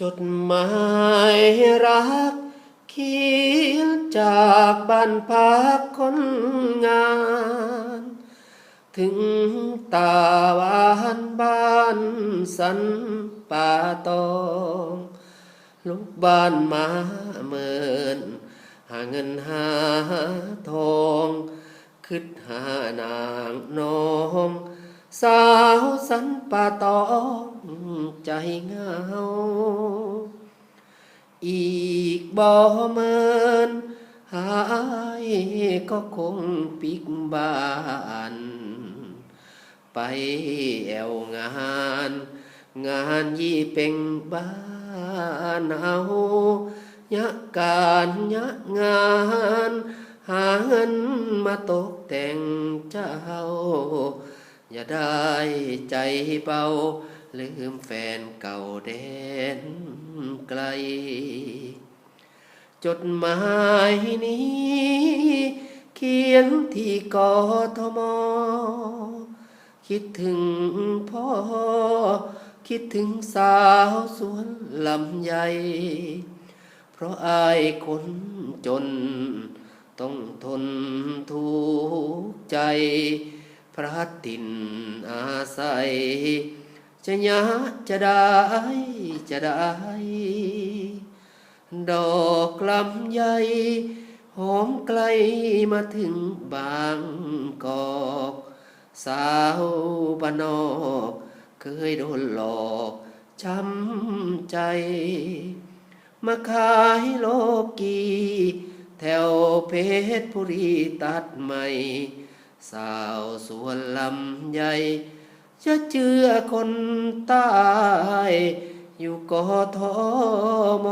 จดหมายรักเขียนจากบ้านพักคนงาน ถึงตาวานบ้านสันป่าตองลูกบ้านมาเมิน หาเงินหาทอง คิดหานางน้อง สาวสันป่าตองใจเหงา อีกบ่เมินหายก็คงปิกบ้าน ไปแอวงาน งานยี่เป็งบ้านเอายะการยะงาน หาเงินมาตกแต่งเจ้า อย่าได้ใจเบาลืมแฟนเก่าแดนไกล จดหมายนี้ เขียนที่กอทม คิดถึงพ่อ คิดถึงสาวสวนลำไยเพราะอายคนจน ต้องทนทุกข์ใจ พระตินอาศัย จะยะจะได้จะได้ ดอกลำไยหอมไกลมาถึงบางกอก สาวบ้านนอก เคยโดนหลอกช้ำใจ มาขายโลกี แถวเพชรบุรีตัดใหม่ สาวสวนลำใหญ่จะเจือคนตายอยู่กอทอม